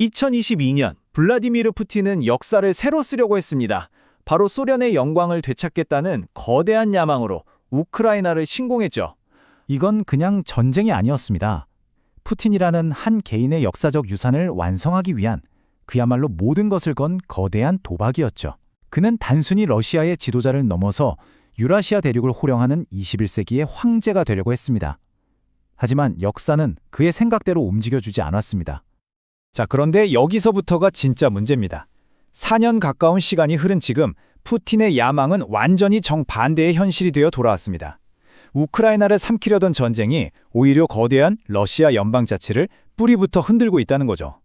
2022년 블라디미르 푸틴은 역사를 새로 쓰려고 했습니다. 바로 소련의 영광을 되찾겠다는 거대한 야망으로 우크라이나를 침공했죠. 이건 그냥 전쟁이 아니었습니다. 푸틴이라는 한 개인의 역사적 유산을 완성하기 위한 그야말로 모든 것을 건 거대한 도박이었죠. 그는 단순히 러시아의 지도자를 넘어서 유라시아 대륙을 호령하는 21세기의 황제가 되려고 했습니다. 하지만 역사는 그의 생각대로 움직여주지 않았습니다. 자, 그런데 여기서부터가 진짜 문제입니다. 4년 가까운 시간이 흐른 지금 푸틴의 야망은 완전히 정반대의 현실이 되어 돌아왔습니다. 우크라이나를 삼키려던 전쟁이 오히려 거대한 러시아 연방 자치를 뿌리부터 흔들고 있다는 거죠.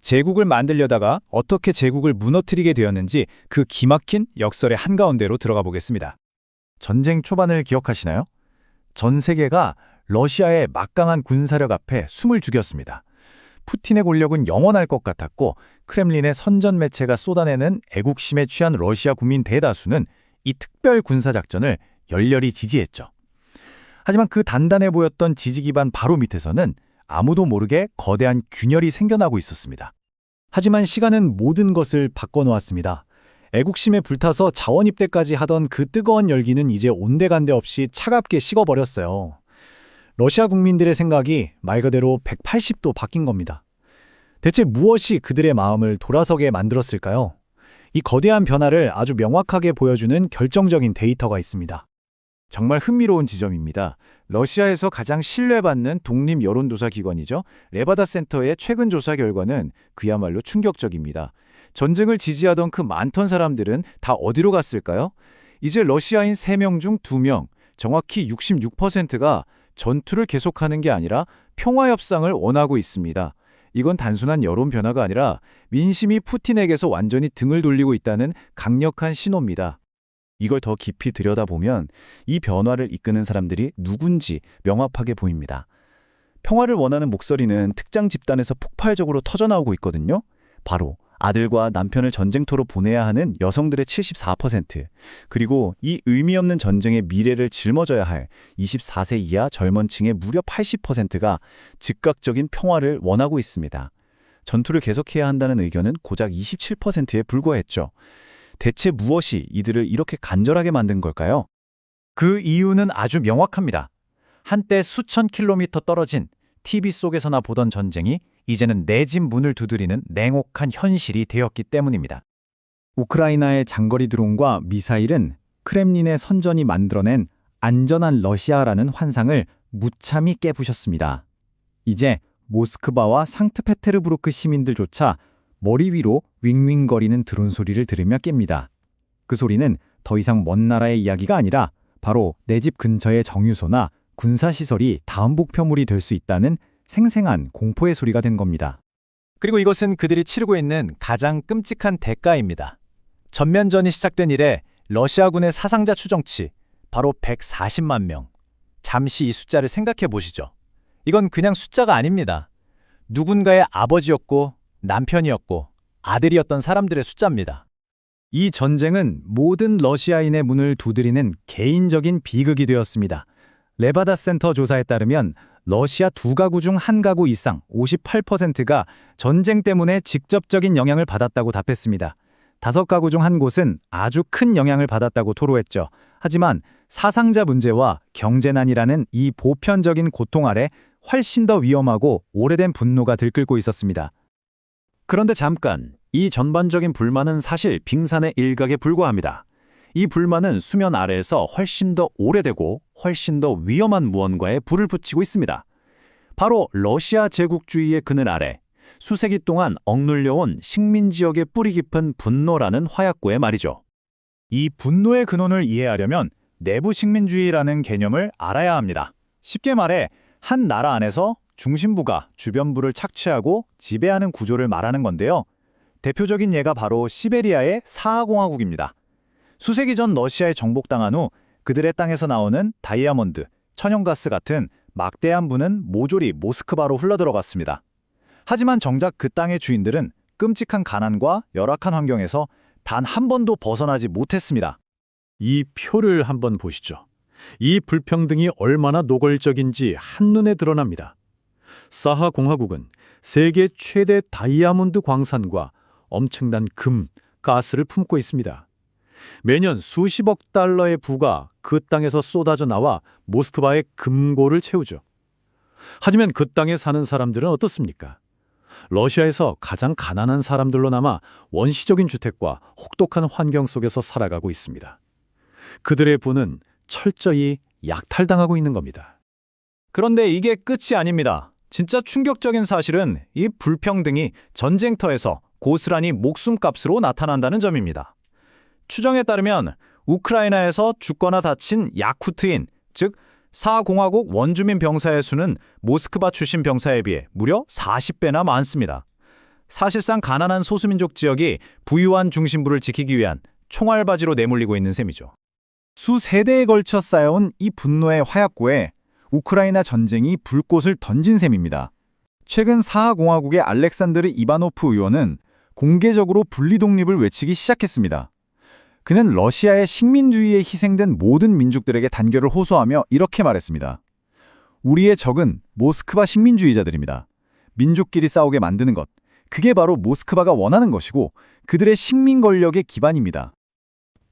제국을 만들려다가 어떻게 제국을 무너뜨리게 되었는지 그 기막힌 역설의 한가운데로 들어가 보겠습니다. 전쟁 초반을 기억하시나요? 전 세계가 러시아의 막강한 군사력 앞에 숨을 죽였습니다. 푸틴의 권력은 영원할 것 같았고 크렘린의 선전 매체가 쏟아내는 애국심에 취한 러시아 국민 대다수는 이 특별 군사작전을 열렬히 지지했죠. 하지만 그 단단해 보였던 지지 기반 바로 밑에서는 아무도 모르게 거대한 균열이 생겨나고 있었습니다. 하지만 시간은 모든 것을 바꿔놓았습니다. 애국심에 불타서 자원 입대까지 하던 그 뜨거운 열기는 이제 온데간데 없이 차갑게 식어버렸어요. 러시아 국민들의 생각이 말 그대로 180도 바뀐 겁니다. 대체 무엇이 그들의 마음을 돌아서게 만들었을까요? 이 거대한 변화를 아주 명확하게 보여주는 결정적인 데이터가 있습니다. 정말 흥미로운 지점입니다. 러시아에서 가장 신뢰받는 독립 여론조사 기관이죠. 레바다 센터의 최근 조사 결과는 그야말로 충격적입니다. 전쟁을 지지하던 그 많던 사람들은 다 어디로 갔을까요? 이제 러시아인 3명 중 2명, 정확히 66%가 전투를 계속하는 게 아니라 평화협상을 원하고 있습니다. 이건 단순한 여론 변화가 아니라 민심이 푸틴에게서 완전히 등을 돌리고 있다는 강력한 신호입니다. 이걸 더 깊이 들여다보면 이 변화를 이끄는 사람들이 누군지 명확하게 보입니다. 평화를 원하는 목소리는 특정 집단에서 폭발적으로 터져나오고 있거든요. 바로 아들과 남편을 전쟁터로 보내야 하는 여성들의 74%, 그리고 이 의미 없는 전쟁의 미래를 짊어져야 할 24세 이하 젊은 층의 무려 80%가 즉각적인 평화를 원하고 있습니다. 전투를 계속해야 한다는 의견은 고작 27%에 불과했죠. 대체 무엇이 이들을 이렇게 간절하게 만든 걸까요? 그 이유는 아주 명확합니다. 한때 수천 킬로미터 떨어진 TV 속에서나 보던 전쟁이 이제는 내 집 문을 두드리는 냉혹한 현실이 되었기 때문입니다. 우크라이나의 장거리 드론과 미사일은 크렘린의 선전이 만들어낸 안전한 러시아라는 환상을 무참히 깨부셨습니다. 이제 모스크바와 상트페테르부르크 시민들조차 머리 위로 윙윙거리는 드론 소리를 들으며 깹니다. 그 소리는 더 이상 먼 나라의 이야기가 아니라 바로 내 집 근처의 정유소나 군사시설이 다음 목표물이 될 수 있다는 생생한 공포의 소리가 된 겁니다. 그리고 이것은 그들이 치르고 있는 가장 끔찍한 대가입니다. 전면전이 시작된 이래 러시아군의 사상자 추정치 바로 140만 명. 잠시 이 숫자를 생각해 보시죠. 이건 그냥 숫자가 아닙니다. 누군가의 아버지였고 남편이었고 아들이었던 사람들의 숫자입니다. 이 전쟁은 모든 러시아인의 문을 두드리는 개인적인 비극이 되었습니다. 레바다 센터 조사에 따르면 러시아 두 가구 중 한 가구 이상 58%가 전쟁 때문에 직접적인 영향을 받았다고 답했습니다. 다섯 가구 중 한 곳은 아주 큰 영향을 받았다고 토로했죠. 하지만 사상자 문제와 경제난이라는 이 보편적인 고통 아래 훨씬 더 위험하고 오래된 분노가 들끓고 있었습니다. 그런데 잠깐, 이 전반적인 불만은 사실 빙산의 일각에 불과합니다. 이 불만은 수면 아래에서 훨씬 더 오래되고 훨씬 더 위험한 무언가에 불을 붙이고 있습니다. 바로 러시아 제국주의의 그늘 아래 수세기 동안 억눌려온 식민지역의 뿌리 깊은 분노라는 화약고의 말이죠. 이 분노의 근원을 이해하려면 내부 식민주의라는 개념을 알아야 합니다. 쉽게 말해 한 나라 안에서 중심부가 주변부를 착취하고 지배하는 구조를 말하는 건데요. 대표적인 예가 바로 시베리아의 사하공화국입니다. 수세기 전 러시아에 정복당한 후 그들의 땅에서 나오는 다이아몬드, 천연가스 같은 막대한 부는 모조리 모스크바로 흘러들어갔습니다. 하지만 정작 그 땅의 주인들은 끔찍한 가난과 열악한 환경에서 단 한 번도 벗어나지 못했습니다. 이 표를 한번 보시죠. 이 불평등이 얼마나 노골적인지 한눈에 드러납니다. 사하 공화국은 세계 최대 다이아몬드 광산과 엄청난 금, 가스를 품고 있습니다. 매년 수십억 달러의 부가 그 땅에서 쏟아져 나와 모스크바의 금고를 채우죠. 하지만 그 땅에 사는 사람들은 어떻습니까? 러시아에서 가장 가난한 사람들로 남아 원시적인 주택과 혹독한 환경 속에서 살아가고 있습니다. 그들의 부는 철저히 약탈당하고 있는 겁니다. 그런데 이게 끝이 아닙니다. 진짜 충격적인 사실은 이 불평등이 전쟁터에서 고스란히 목숨값으로 나타난다는 점입니다. 추정에 따르면 우크라이나에서 죽거나 다친 야쿠트인, 즉 사공화국 원주민 병사의 수는 모스크바 출신 병사에 비해 무려 40배나 많습니다. 사실상 가난한 소수민족 지역이 부유한 중심부를 지키기 위한 총알바지로 내몰리고 있는 셈이죠. 수 세대에 걸쳐 쌓여온 이 분노의 화약고에 우크라이나 전쟁이 불꽃을 던진 셈입니다. 최근 사하공화국의 알렉산드르 이바노프 의원은 공개적으로 분리 독립을 외치기 시작했습니다. 그는 러시아의 식민주의에 희생된 모든 민족들에게 단결을 호소하며 이렇게 말했습니다. 우리의 적은 모스크바 식민주의자들입니다. 민족끼리 싸우게 만드는 것, 그게 바로 모스크바가 원하는 것이고 그들의 식민 권력의 기반입니다.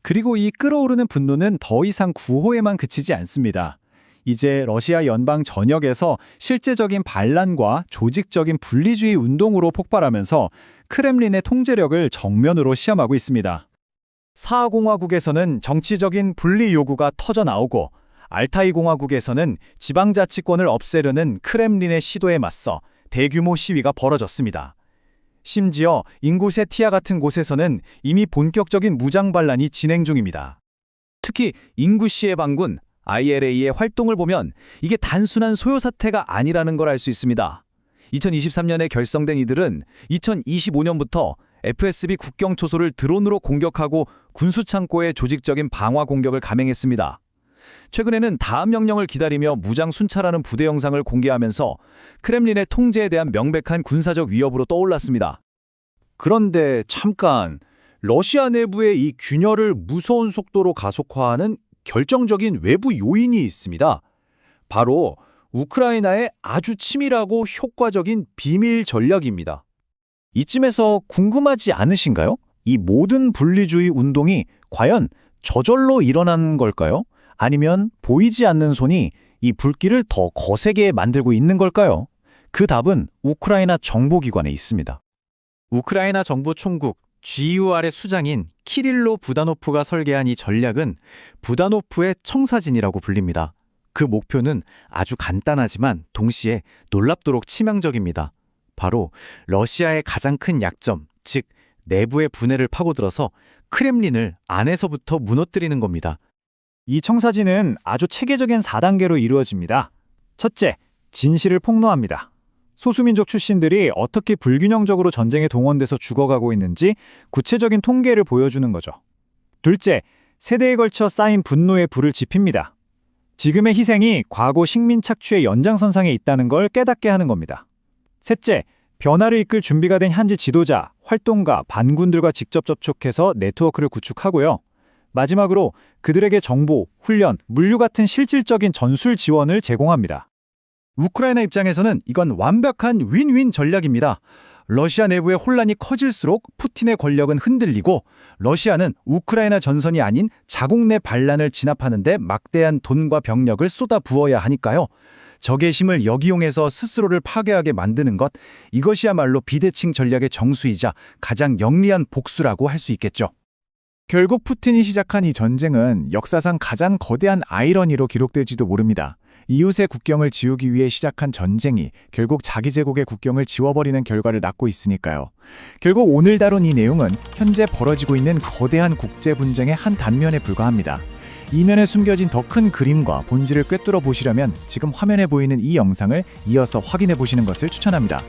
그리고 이 끓어오르는 분노는 더 이상 구호에만 그치지 않습니다. 이제 러시아 연방 전역에서 실제적인 반란과 조직적인 분리주의 운동으로 폭발하면서 크렘린의 통제력을 정면으로 시험하고 있습니다. 사하공화국에서는 정치적인 분리 요구가 터져 나오고 알타이 공화국에서는 지방자치권을 없애려는 크렘린의 시도에 맞서 대규모 시위가 벌어졌습니다. 심지어 인구세 티아 같은 곳에서는 이미 본격적인 무장 반란이 진행 중입니다. 특히 인구시의 반군 ILA의 활동을 보면 이게 단순한 소요 사태가 아니라는 걸 알 수 있습니다. 2023년에 결성된 이들은 2025년부터 FSB 국경 초소를 드론으로 공격하고 군수 창고에 조직적인 방화 공격을 감행했습니다. 최근에는 다음 명령을 기다리며 무장 순찰하는 부대 영상을 공개하면서 크렘린의 통제에 대한 명백한 군사적 위협으로 떠올랐습니다. 그런데 잠깐 러시아 내부의 이 균열을 무서운 속도로 가속화하는 결정적인 외부 요인이 있습니다. 바로 우크라이나의 아주 치밀하고 효과적인 비밀 전략입니다. 이쯤에서 궁금하지 않으신가요? 이 모든 분리주의 운동이 과연 저절로 일어난 걸까요? 아니면 보이지 않는 손이 이 불길을 더 거세게 만들고 있는 걸까요? 그 답은 우크라이나 정보기관에 있습니다. 우크라이나 정보 총국 GUR의 수장인 키릴로 부다노프가 설계한 이 전략은 부다노프의 청사진이라고 불립니다. 그 목표는 아주 간단하지만 동시에 놀랍도록 치명적입니다. 바로 러시아의 가장 큰 약점, 즉 내부의 분해를 파고들어서 크렘린을 안에서부터 무너뜨리는 겁니다. 이 청사진은 아주 체계적인 4단계로 이루어집니다. 첫째, 진실을 폭로합니다. 소수민족 출신들이 어떻게 불균형적으로 전쟁에 동원돼서 죽어가고 있는지 구체적인 통계를 보여주는 거죠. 둘째, 세대에 걸쳐 쌓인 분노의 불을 지핍니다. 지금의 희생이 과거 식민 착취의 연장선상에 있다는 걸 깨닫게 하는 겁니다. 셋째, 변화를 이끌 준비가 된 현지 지도자, 활동가, 반군들과 직접 접촉해서 네트워크를 구축하고요. 마지막으로 그들에게 정보, 훈련, 물류 같은 실질적인 전술 지원을 제공합니다. 우크라이나 입장에서는 이건 완벽한 윈윈 전략입니다. 러시아 내부의 혼란이 커질수록 푸틴의 권력은 흔들리고 러시아는 우크라이나 전선이 아닌 자국 내 반란을 진압하는데 막대한 돈과 병력을 쏟아 부어야 하니까요. 적의 힘을 역이용해서 스스로를 파괴하게 만드는 것, 이것이야말로 비대칭 전략의 정수이자 가장 영리한 복수라고 할 수 있겠죠. 결국 푸틴이 시작한 이 전쟁은 역사상 가장 거대한 아이러니로 기록될지도 모릅니다. 이웃의 국경을 지우기 위해 시작한 전쟁이 결국 자기 제국의 국경을 지워버리는 결과를 낳고 있으니까요. 결국 오늘 다룬 이 내용은 현재 벌어지고 있는 거대한 국제 분쟁의 한 단면에 불과합니다. 이면에 숨겨진 더 큰 그림과 본질을 꿰뚫어 보시려면 지금 화면에 보이는 이 영상을 이어서 확인해 보시는 것을 추천합니다.